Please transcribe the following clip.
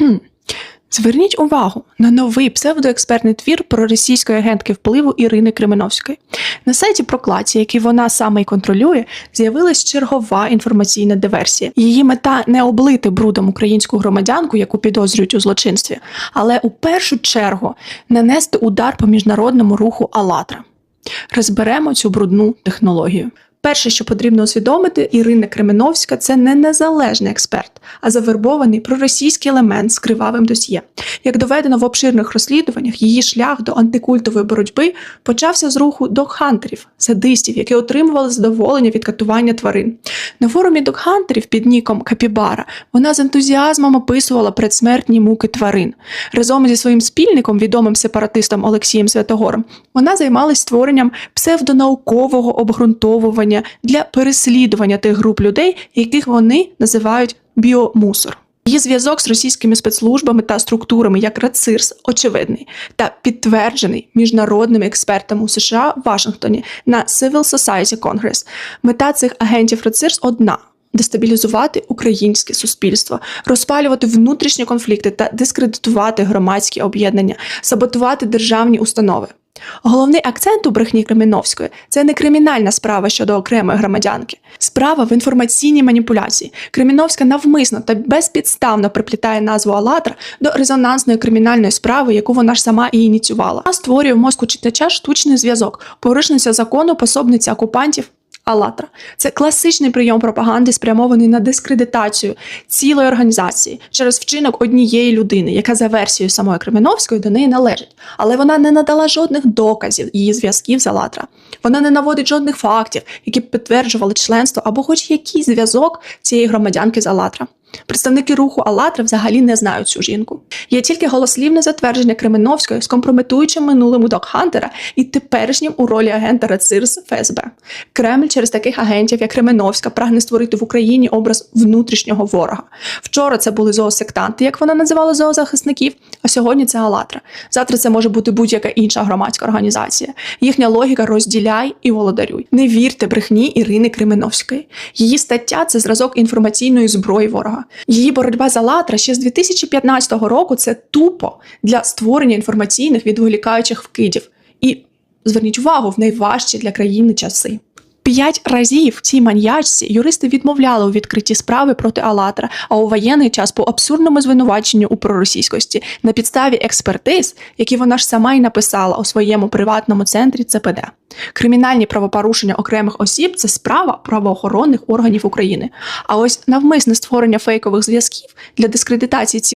Хм. Зверніть увагу на новий псевдоекспертний твір про російської агентки впливу Ірини Кременовської. На сайті Прокладці, який вона саме й контролює, з'явилась чергова інформаційна диверсія. Її мета не облити брудом українську громадянку, яку підозрюють у злочинстві, але у першу чергу нанести удар по міжнародному руху «АЛЛАТРА». Розберемо цю брудну технологію. Перше, що потрібно усвідомити, Ірина Кременовська це не незалежний експерт, а завербований проросійський елемент з кривавим досьє. Як доведено в обширних розслідуваннях, її шлях до антикультової боротьби почався з руху догхантерів, садистів, які отримували задоволення від катування тварин. На форумі догхантерів під ніком Капібара вона з ентузіазмом описувала предсмертні муки тварин. Разом зі своїм спільником, відомим сепаратистом Олексієм Святогором, вона займалась створенням псевдонаукового обґрунтовування для переслідування тих груп людей, яких вони називають біомусор. Її зв'язок з російськими спецслужбами та структурами, як РАЦИРС, очевидний та підтверджений міжнародними експертами у США в Вашингтоні на Civil Society Congress. Мета цих агентів РАЦИРС одна. Дестабілізувати українське суспільство, розпалювати внутрішні конфлікти та дискредитувати громадські об'єднання, саботувати державні установи. Головний акцент у брехні Креміновської це не кримінальна справа щодо окремої громадянки, справа в інформаційній маніпуляції. Креміновська навмисно та безпідставно приплітає назву «АЛЛАТРА» до резонансної кримінальної справи, яку вона ж сама і ініціювала. Вона створює в мозку читача штучний зв'язок, порушниця закону, пособниця окупантів. «АЛЛАТРА» – це класичний прийом пропаганди, спрямований на дискредитацію цілої організації через вчинок однієї людини, яка за версією самої Кременовської до неї належить. Але вона не надала жодних доказів її зв'язків з Алатра. Вона не наводить жодних фактів, які б підтверджували членство або хоч якийсь зв'язок цієї громадянки з «АЛЛАТРА». Представники руху «АЛЛАТРА» взагалі не знають цю жінку. Є тільки голослівне затвердження Кременовської з компрометуючим минулим у Докхантера і теперішнім у ролі агента РАЦИРС ФСБ. Кремль через таких агентів, як Кременовська, прагне створити в Україні образ внутрішнього ворога. Вчора це були зоосектанти, як вона називала зоозахисників, а сьогодні це «АЛЛАТРА». Завтра це може бути будь-яка інша громадська організація. Їхня логіка розділяй і володарюй. Не вірте брехні Ірини Кременовської. Її стаття це зразок інформаційної зброї ворога. Її боротьба за Латра ще з 2015 року це тупо для створення інформаційних відволікаючих вкидів. І зверніть увагу в найважчі для країни часи. П'ять разів цій маньячці юристи відмовляли у відкритті справи проти «АЛЛАТРА», а у воєнний час по абсурдному звинуваченню у проросійськості на підставі експертиз, які вона ж сама й написала у своєму приватному центрі ЦПД. Кримінальні правопорушення окремих осіб це справа правоохоронних органів України. А ось навмисне створення фейкових зв'язків для дискредитації ці